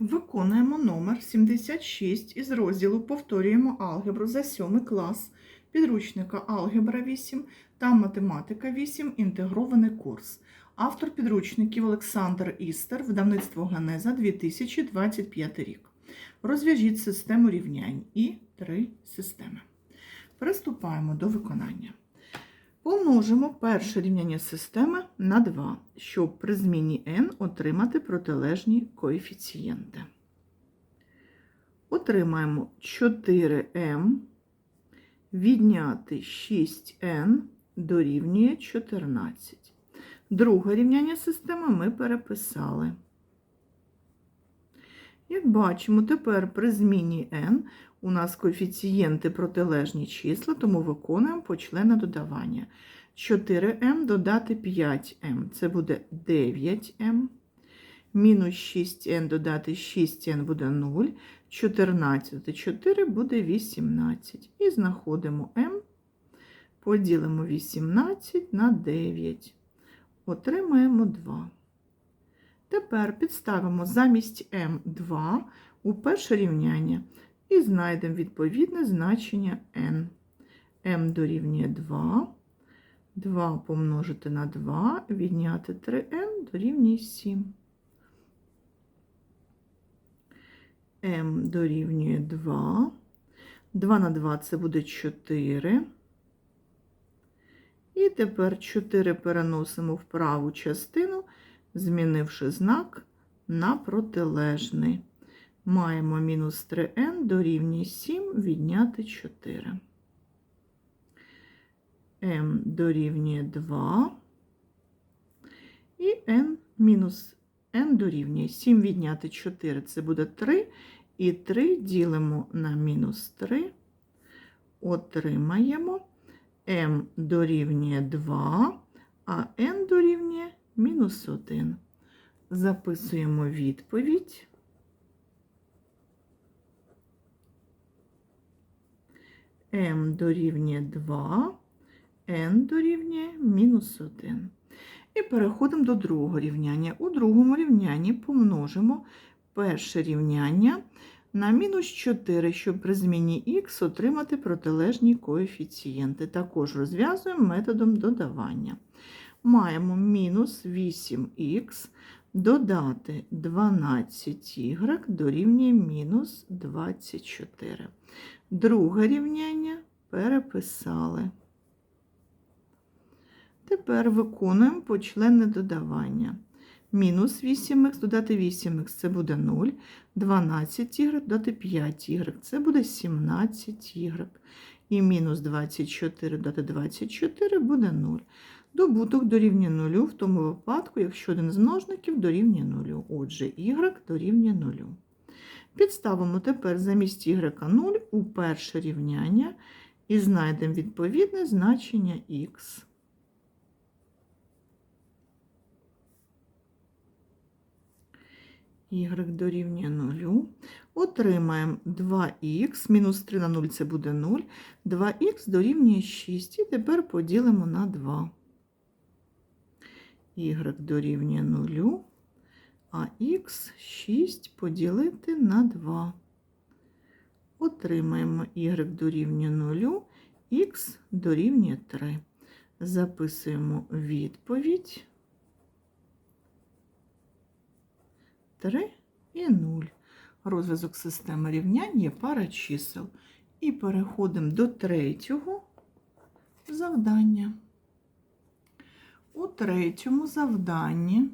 Виконуємо номер 76 із розділу Повторюємо алгебру за 7 клас підручника Алгебра 8 та Математика 8. Інтегрований курс. Автор підручників Олександр Істер, видавництво Генеза 2025 рік. Розв'яжіть систему рівнянь і три системи. Приступаємо до виконання. Помножимо перше рівняння системи на 2, щоб при зміні n отримати протилежні коефіцієнти. Отримаємо 4m відняти 6n дорівнює 14. Друге рівняння системи ми переписали. Як бачимо, тепер при зміні n у нас коефіцієнти протилежні числа, тому виконуємо почлене додавання. 4m додати 5m це буде 9m. Мінус 6n додати 6n буде 0. 14 4 буде 18. І знаходимо m, поділимо 18 на 9. Отримаємо 2. Тепер підставимо замість m2 у перше рівняння і знайдемо відповідне значення n. m дорівнює 2. 2 помножити на 2, відняти 3n дорівнює 7. m дорівнює 2. 2 на 2 це буде 4. І тепер 4 переносимо в праву частину, змінивши знак на протилежний. Маємо мінус 3n дорівнює 7 відняти 4. m дорівнює 2. І n мінус n дорівнює 7 відняти 4 це буде 3. І 3 ділимо на мінус 3. Отримаємо m дорівнює 2, а n дорівнює мінус 1. Записуємо відповідь. m дорівнює 2, n дорівнює мінус 1. І переходимо до другого рівняння. У другому рівнянні помножимо перше рівняння на мінус 4, щоб при зміні х отримати протилежні коефіцієнти. Також розв'язуємо методом додавання. Маємо мінус 8х додати 12y дорівнює мінус 24. Друге рівняння переписали. Тепер виконуємо почленне додавання. Мінус 8х додати 8х це буде 0. 12y додати 5y це буде 17y. І мінус 24 додати 24 буде 0. Добуток дорівнює 0 в тому випадку, якщо один з множників дорівнює 0. Отже, y дорівнює 0. Підставимо тепер замість y 0 у перше рівняння і знайдемо відповідне значення х. y дорівнює 0. Отримаємо 2х, мінус 3 на 0 це буде 0. 2х дорівнює 6. І тепер поділимо на 2. Y дорівнює 0, а х 6 поділити на 2. Отримаємо y дорівнює 0, х дорівнює 3. Записуємо відповідь. 3 і 0. Розв'язок системи рівнянь є пара чисел. І переходимо до третього завдання. У третьому завданні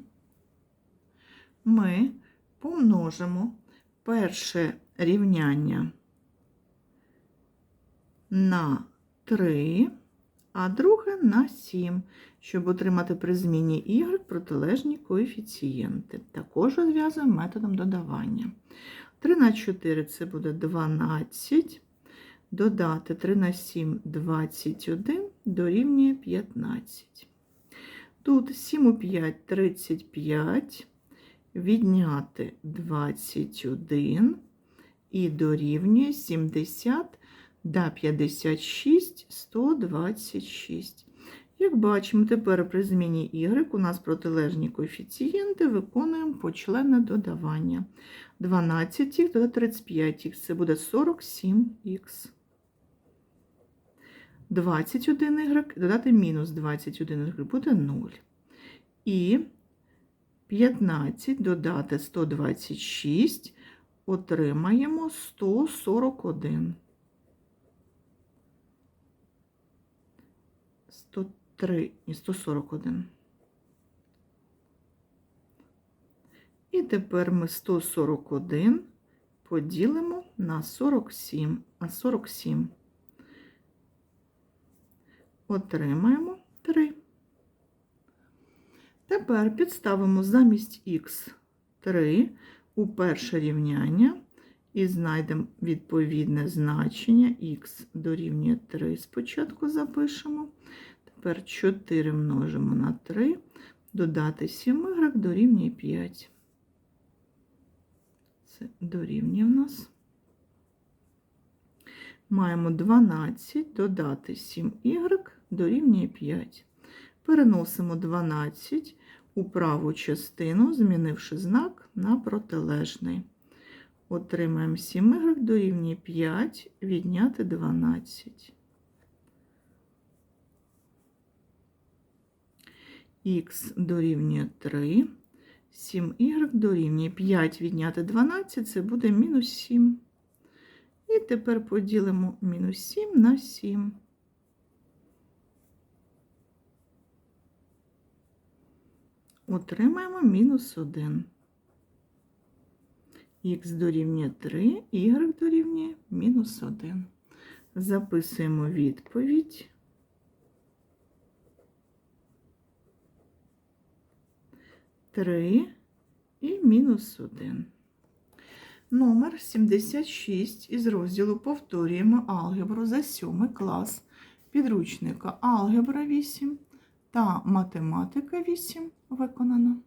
ми помножимо перше рівняння на 3, а друге на 7, щоб отримати при зміні y протилежні коефіцієнти. Також розв'язуємо методом додавання. 3 на 4 це буде 12, додати 3 на 7 21 дорівнює 15. Тут 7 у 5 35, відняти 21 і дорівнює 70 да 56 126. Як бачимо, тепер при зміні y у нас протилежні коефіцієнти виконуємо почленне додавання. 12х додати 35х це буде 47х. 21y додати мінус 21y буде 0. І 15 додати 126 отримаємо 141. 103 і 141. І тепер ми 141 поділимо на 47, а 47 отримаємо 3. Тепер підставимо замість х 3 у перше рівняння і знайдемо відповідне значення х дорівнює 3. Спочатку запишемо. Тепер 4 множимо на 3, додати 7y дорівнює 5. Це дорівнює в нас. Маємо 12 додати 7y дорівнює 5. Переносимо 12 у праву частину, змінивши знак на протилежний. Отримаємо 7y дорівнює 5, відняти 12. Х дорівнює 3, 7y дорівнює 5 відняти 12, це буде мінус 7. І тепер поділимо мінус 7 на 7. Отримаємо мінус 1. Х дорівнює 3, y дорівнює мінус 1. Записуємо відповідь. Три і мінус 1. Номер 76 із розділу повторюємо алгебру за 7 клас підручника Алгебра 8 та математика 8 виконано.